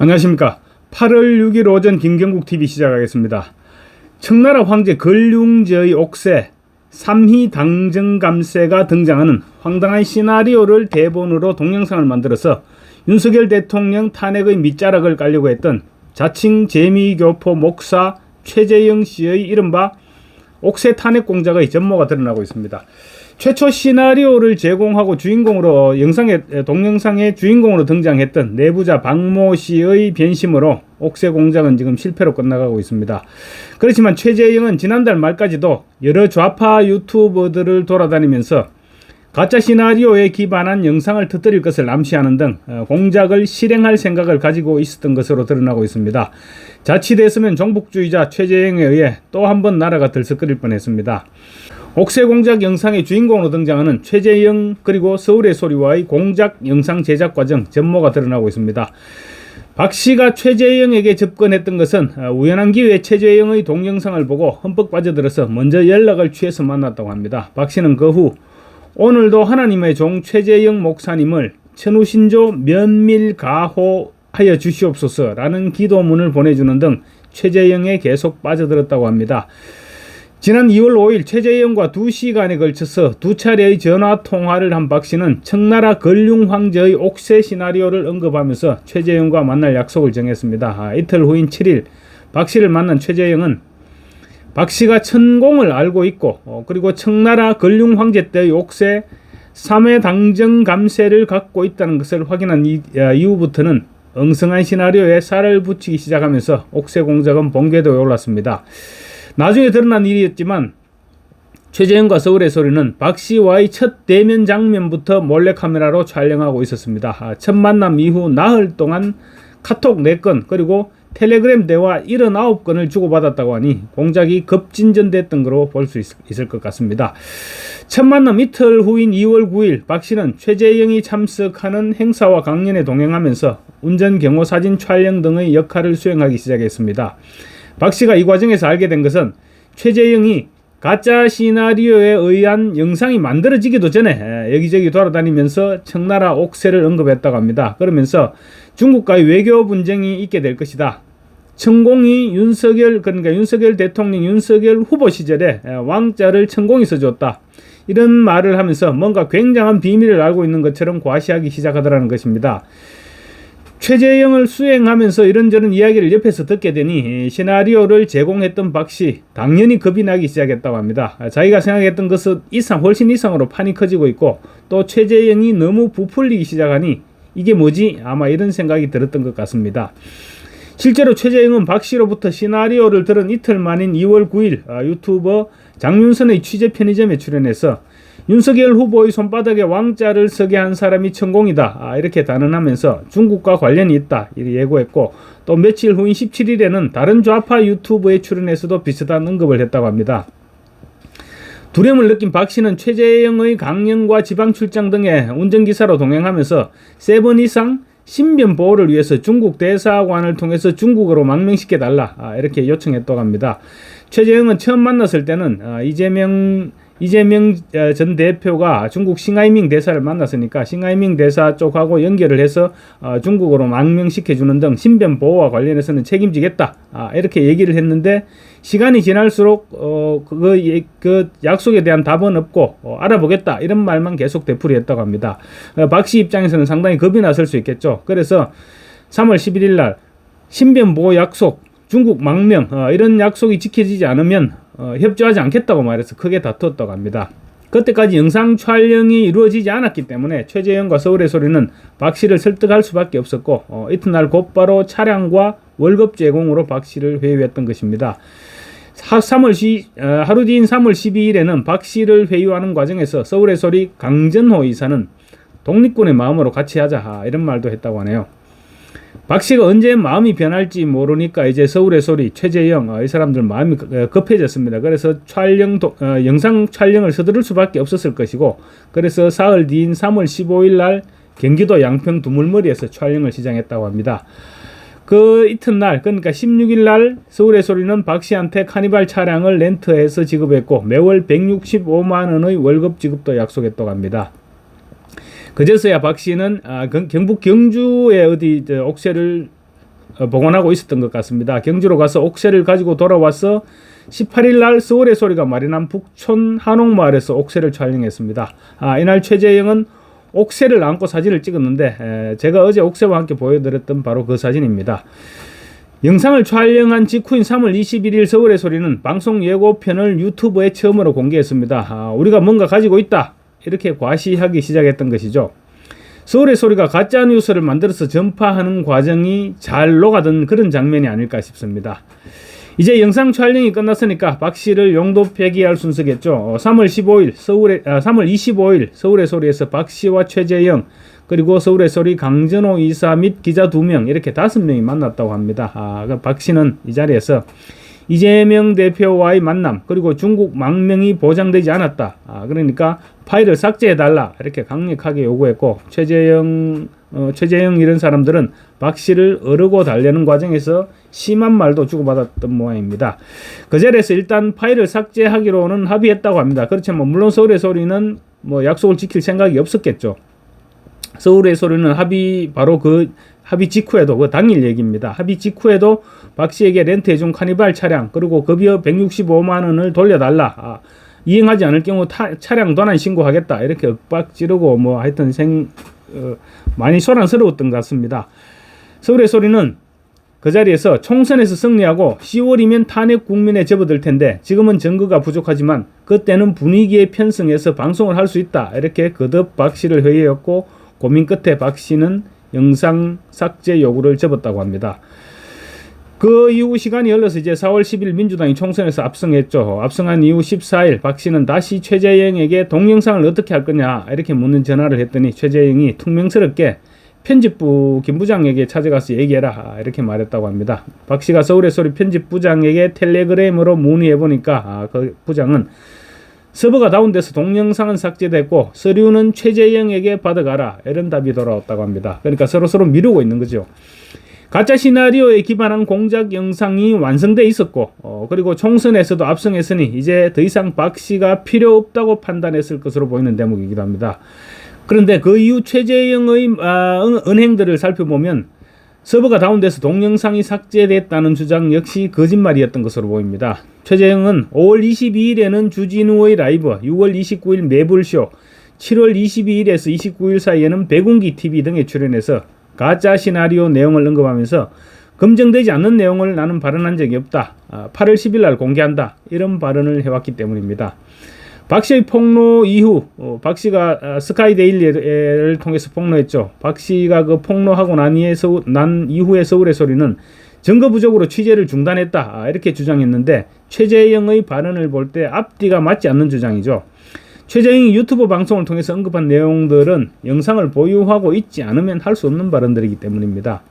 안녕하십니까. 8월 6일 오전 김경국 TV 시작하겠습니다. 청나라 황제 걸륭제의 옥새 삼희 당정감세가 등장하는 황당한 시나리오를 대본으로 동영상을 만들어서 윤석열 대통령 탄핵의 밑자락을 깔려고 했던 자칭 재미교포 목사 최재영 씨의 이른바 옥새 탄핵 공작의 전모가 드러나고 있습니다. 최초 시나리오를 제공하고 주인공으로 영상의 동영상의 주인공으로 등장했던 내부자 박모 씨의 변심으로 옥새 공작은 지금 실패로 끝나가고 있습니다. 그렇지만 최재영은 지난달 말까지도 여러 좌파 유튜버들을 돌아다니면서 가짜 시나리오에 기반한 영상을 터뜨릴 것을 암시하는 등 어, 공작을 실행할 생각을 가지고 있었던 것으로 드러나고 있습니다. 자칫했으면 종북주의자 최재형에 의해 또 한 번 나라가 들썩거릴 뻔했습니다. 옥새 공작 영상의 주인공으로 등장하는 최재형 그리고 서울의 소리와의 공작 영상 제작 과정 전모가 드러나고 있습니다. 박 씨가 최재형에게 접근했던 것은 어, 우연한 기회에 최재형의 동영상을 보고 흠뻑 빠져들어서 먼저 연락을 취해서 만났다고 합니다. 박 씨는 그 후 오늘도 하나님의 종 최재형 목사님을 천우신조 면밀가호 하여 주시옵소서라는 기도문을 보내주는 등 최재형에 계속 빠져들었다고 합니다. 지난 2월 5일 최재형과 2시간에 걸쳐서 두 차례의 전화 통화를 한 박 씨는 청나라 걸륭 황제의 옥새 시나리오를 언급하면서 최재형과 만날 약속을 정했습니다. 아, 이틀 후인 7일 박 씨를 만난 최재형은 박 씨가 천공을 알고 있고 어, 그리고 청나라 걸륭 황제 때의 옥새 3회 당정 감세를 갖고 있다는 것을 확인한 이, 아, 이후부터는 엉성한 시나리오에 살을 붙이기 시작하면서 옥새 공작은 번궤도에 올랐습니다. 나중에 드러난 일이었지만 최재형과 서울의 소리는 박 씨와의 첫 대면 장면부터 몰래카메라로 촬영하고 있었습니다. 아, 첫 만남 이후 나흘 동안 카톡 4건 그리고 텔레그램 대화 79건을 주고받았다고 하니 공작이 급진전됐던 거로 볼 수 있을 것 같습니다. 첫 만남 이틀 후인 2월 9일 박 씨는 최재형이 참석하는 행사와 강연에 동행하면서 운전 경호 사진 촬영 등의 역할을 수행하기 시작했습니다. 박 씨가 이 과정에서 알게 된 것은 최재형이 가짜 시나리오에 의한 영상이 만들어지기도 전에 여기저기 돌아다니면서 청나라 옥새를 언급했다고 합니다. 그러면서 중국과의 외교 분쟁이 있게 될 것이다. 천공이 윤석열 그러니까 윤석열 대통령 윤석열 후보 시절에 왕자를 천공이 써줬다. 이런 말을 하면서 뭔가 굉장한 비밀을 알고 있는 것처럼 과시하기 시작하더라는 것입니다. 최재형을 수행하면서 이런저런 이야기를 옆에서 듣게 되니 시나리오를 제공했던 박씨 당연히 겁이 나기 시작했다고 합니다. 자기가 생각했던 것은 이상 훨씬 이상으로 판이 커지고 있고 또 최재형이 너무 부풀리기 시작하니 이게 뭐지? 아마 이런 생각이 들었던 것 같습니다. 실제로 최재형은 박 씨로부터 시나리오를 들은 이틀 만인 2월 9일 아, 유튜버 장윤선의 취재 편의점에 출연해서 윤석열 후보의 손바닥에 왕자를 서게 한 사람이 천공이다. 아, 이렇게 단언하면서 중국과 관련이 있다. 이렇게 예고했고 또 며칠 후인 17일에는 다른 좌파 유튜브에 출연해서도 비슷한 언급을 했다고 합니다. 두려움을 느낀 박 씨는 최재형의 강연과 지방 출장 등의 운전기사로 동행하면서 세번 이상 신변 보호를 위해서 중국 대사관을 통해서 중국어로 망명시켜 달라 아, 이렇게 요청했다고 합니다. 최재형은 처음 만났을 때는 아, 이재명 이재명 어, 전 대표가 중국 싱하이밍 대사를 만났으니까 싱하이밍 대사 쪽하고 연결을 해서 어, 중국으로 망명시켜주는 등 신변 보호와 관련해서는 책임지겠다. 아, 이렇게 얘기를 했는데 시간이 지날수록 어, 그, 그 약속에 대한 답은 없고 어, 알아보겠다 이런 말만 계속 되풀이했다고 합니다. 어, 박씨 입장에서는 상당히 겁이 났을 수 있겠죠. 그래서 3월 11일 날 신변 보호 약속 중국 망명 어, 이런 약속이 지켜지지 않으면 어, 협조하지 않겠다고 말해서 크게 다투었다고 합니다. 그때까지 영상 촬영이 이루어지지 않았기 때문에 최재형과 서울의 소리는 박 씨를 설득할 수밖에 없었고 어, 이튿날 곧바로 차량과 월급 제공으로 박 씨를 회유했던 것입니다. 3월 시, 어, 하루 뒤인 3월 12일에는 박 씨를 회유하는 과정에서 서울의 소리 강전호 이사는 독립군의 마음으로 같이 하자 이런 말도 했다고 하네요. 박 씨가 언제 마음이 변할지 모르니까 이제 서울의 소리 최재영 어, 이 사람들 마음이 어, 급해졌습니다. 그래서 촬영 도, 어, 영상 촬영을 서두를 수밖에 없었을 것이고 그래서 사흘 뒤인 3월 15일 날 경기도 양평 두물머리에서 촬영을 시작했다고 합니다. 그 이튿날 그러니까 16일 날 서울의 소리는 박 씨한테 카니발 차량을 렌트해서 지급했고 매월 165만 원의 월급 지급도 약속했다고 합니다. 그제서야 박 씨는 아, 경북 경주에 어디 옥새를 어, 복원하고 있었던 것 같습니다. 경주로 가서 옥새를 가지고 돌아와서 18일 날 서울의 소리가 마련한 북촌 한옥마을에서 옥새를 촬영했습니다. 아, 이날 최재영은 옥새를 안고 사진을 찍었는데 에, 제가 어제 옥새와 함께 보여드렸던 바로 그 사진입니다. 영상을 촬영한 직후인 3월 21일 서울의 소리는 방송 예고편을 유튜브에 처음으로 공개했습니다. 아, 우리가 뭔가 가지고 있다 이렇게 과시하기 시작했던 것이죠. 서울의 소리가 가짜 뉴스를 만들어서 전파하는 과정이 잘 녹아든 그런 장면이 아닐까 싶습니다. 이제 영상 촬영이 끝났으니까 박 씨를 용도 폐기할 순서겠죠. 어, 3월 15일 서울에 아, 3월 25일 서울의 소리에서 박 씨와 최재영 그리고 서울의 소리 강전호 이사 및 기자 두 명 이렇게 다섯 명이 만났다고 합니다. 아, 그박 씨는 이 자리에서 이재명 대표와의 만남 그리고 중국 망명이 보장되지 않았다. 아, 그러니까 파일을 삭제해 달라 이렇게 강력하게 요구했고 최재형 어, 최재형 이런 사람들은 박 씨를 어르고 달래는 과정에서 심한 말도 주고받았던 모양입니다. 그 자리에서 일단 파일을 삭제하기로는 합의했다고 합니다. 그렇지만 물론 서울의 소리는 뭐 약속을 지킬 생각이 없었겠죠. 서울의 소리는 합의 바로 그 합의 직후에도 그 당일 얘기입니다. 합의 직후에도 박 씨에게 렌트해준 카니발 차량 그리고 급여 165만 원을 돌려달라. 아, 이행하지 않을 경우 타, 차량 도난 신고하겠다 이렇게 윽박 지르고 뭐 하여튼 생 어, 많이 소란스러웠던 것 같습니다. 서울의 소리는 그 자리에서 총선에서 승리하고 10월이면 탄핵 국민에 접어들 텐데 지금은 증거가 부족하지만 그때는 분위기에 편승해서 방송을 할 수 있다 이렇게 거듭 박 씨를 회의했고 고민 끝에 박 씨는 영상 삭제 요구를 접었다고 합니다. 그 이후 시간이 흘러서 이제 4월 10일 민주당이 총선에서 압승했죠. 압승한 이후 14일 박 씨는 다시 최재형에게 동영상을 어떻게 할 거냐 이렇게 묻는 전화를 했더니 최재형이 퉁명스럽게 편집부 김 부장에게 찾아가서 얘기해라 이렇게 말했다고 합니다. 박 씨가 서울의 소리 편집부장에게 텔레그램으로 문의해 보니까 아, 그 부장은 서버가 다운돼서 동영상은 삭제됐고 서류는 최재형에게 받아가라 이런 답이 돌아왔다고 합니다. 그러니까 서로 서로 미루고 있는 거죠. 가짜 시나리오에 기반한 공작 영상이 완성돼 있었고 어, 그리고 총선에서도 압승했으니 이제 더 이상 박 씨가 필요 없다고 판단했을 것으로 보이는 대목이기도 합니다. 그런데 그 이후 최재형의 아, 은- 은행들을 살펴보면 서버가 다운돼서 동영상이 삭제됐다는 주장 역시 거짓말이었던 것으로 보입니다. 최재형은 5월 22일에는 주진우의 라이브, 6월 29일 매불쇼, 7월 22일에서 29일 사이에는 백운기 TV 등에 출연해서 가짜 시나리오 내용을 언급하면서 검증되지 않는 내용을 나는 발언한 적이 없다. 아, 8월 10일 날 공개한다. 이런 발언을 해왔기 때문입니다. 박 씨의 폭로 이후 어, 박 씨가 아, 스카이 데일리를 통해서 폭로했죠. 박 씨가 그 폭로하고 난, 이에 서울, 난 이후에 서울의 소리는 증거 부족으로 취재를 중단했다 아, 이렇게 주장했는데 최재형의 발언을 볼 때 앞뒤가 맞지 않는 주장이죠. 최재형이 유튜브 방송을 통해서 언급한 내용들은 영상을 보유하고 있지 않으면 할 수 없는 발언들이기 때문입니다.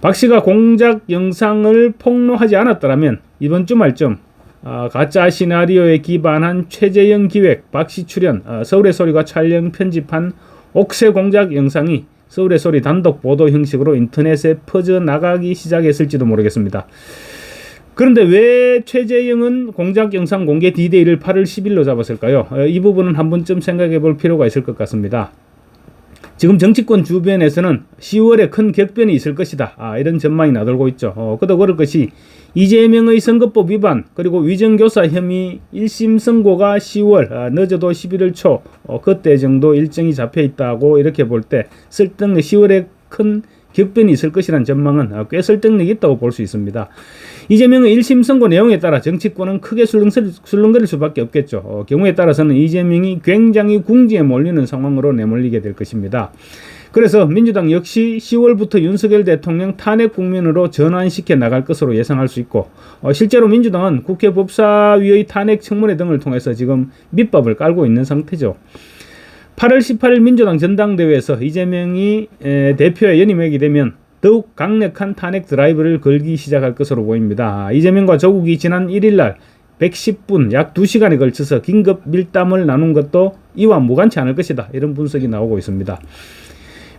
박 씨가 공작 영상을 폭로하지 않았더라면 이번 주말쯤 아, 가짜 시나리오에 기반한 최재형 기획, 박씨 출연, 아, 서울의 소리가 촬영 편집한 옥새 공작 영상이 서울의 소리 단독 보도 형식으로 인터넷에 퍼져 나가기 시작했을지도 모르겠습니다. 그런데 왜 최재형은 공작 영상 공개 디데이를 8월 10일로 잡았을까요? 어, 이 부분은 한 번쯤 생각해 볼 필요가 있을 것 같습니다. 지금 정치권 주변에서는 10월에 큰 격변이 있을 것이다. 아, 이런 전망이 나돌고 있죠. 어, 그도 그럴 것이 이재명의 선거법 위반 그리고 위정교사 혐의 1심 선고가 10월 아, 늦어도 11월 초 어, 그때 정도 일정이 잡혀 있다고 이렇게 볼때 설득력 10월에 큰 격변이 있을 것이라는 전망은 아, 꽤 설득력이 있다고 볼 수 있습니다. 이재명의 1심 선고 내용에 따라 정치권은 크게 술렁거릴 수밖에 없겠죠. 어, 경우에 따라서는 이재명이 굉장히 궁지에 몰리는 상황으로 내몰리게 될 것입니다. 그래서 민주당 역시 10월부터 윤석열 대통령 탄핵 국면으로 전환시켜 나갈 것으로 예상할 수 있고 어, 실제로 민주당은 국회 법사위의 탄핵 청문회 등을 통해서 지금 밑밥을 깔고 있는 상태죠. 8월 18일 민주당 전당대회에서 이재명이 에, 대표에 연임하게 되면 더욱 강력한 탄핵 드라이브를 걸기 시작할 것으로 보입니다. 이재명과 조국이 지난 1일 날 110분 약 2시간에 걸쳐서 긴급 밀담을 나눈 것도 이와 무관치 않을 것이다. 이런 분석이 나오고 있습니다.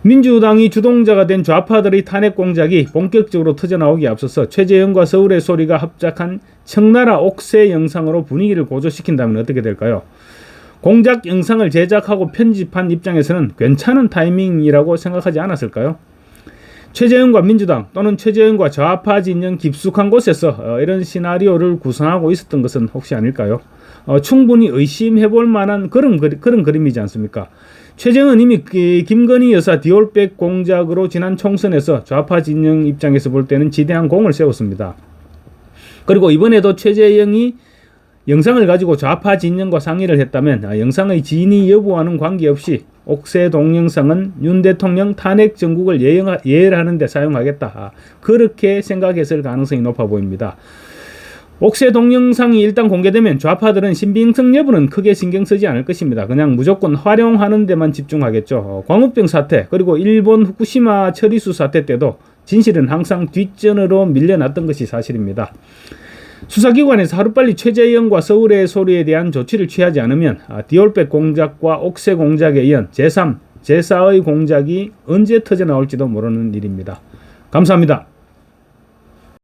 민주당이 주동자가 된 좌파들의 탄핵 공작이 본격적으로 터져나오기에 앞서서 최재형과 서울의 소리가 합작한 청나라 옥새 영상으로 분위기를 고조시킨다면 어떻게 될까요? 공작 영상을 제작하고 편집한 입장에서는 괜찮은 타이밍이라고 생각하지 않았을까요? 최재형과 민주당 또는 최재형과 좌파 진영 깊숙한 곳에서 어, 이런 시나리오를 구성하고 있었던 것은 혹시 아닐까요? 어, 충분히 의심해 볼 만한 그런, 그런 그림이지 않습니까? 최재형은 이미 그 김건희 여사 디올백 공작으로 지난 총선에서 좌파 진영 입장에서 볼 때는 지대한 공을 세웠습니다. 그리고 이번에도 최재형이 영상을 가지고 좌파 진영과 상의를 했다면 아, 영상의 진위 여부와는 관계없이 옥새 동영상은 윤 대통령 탄핵 정국을 예형, 예열하는 데 사용하겠다. 아, 그렇게 생각했을 가능성이 높아 보입니다. 옥새 동영상이 일단 공개되면 좌파들은 신빙성 여부는 크게 신경 쓰지 않을 것입니다. 그냥 무조건 활용하는 데만 집중하겠죠. 어, 광우병 사태 그리고 일본 후쿠시마 처리수 사태 때도 진실은 항상 뒷전으로 밀려났던 것이 사실입니다. 수사기관에서 하루빨리 최재형과 서울의 소리에 대한 조치를 취하지 않으면 아, 디올백 공작과 옥새 공작에 이은 제3, 제4의 공작이 언제 터져 나올지도 모르는 일입니다. 감사합니다.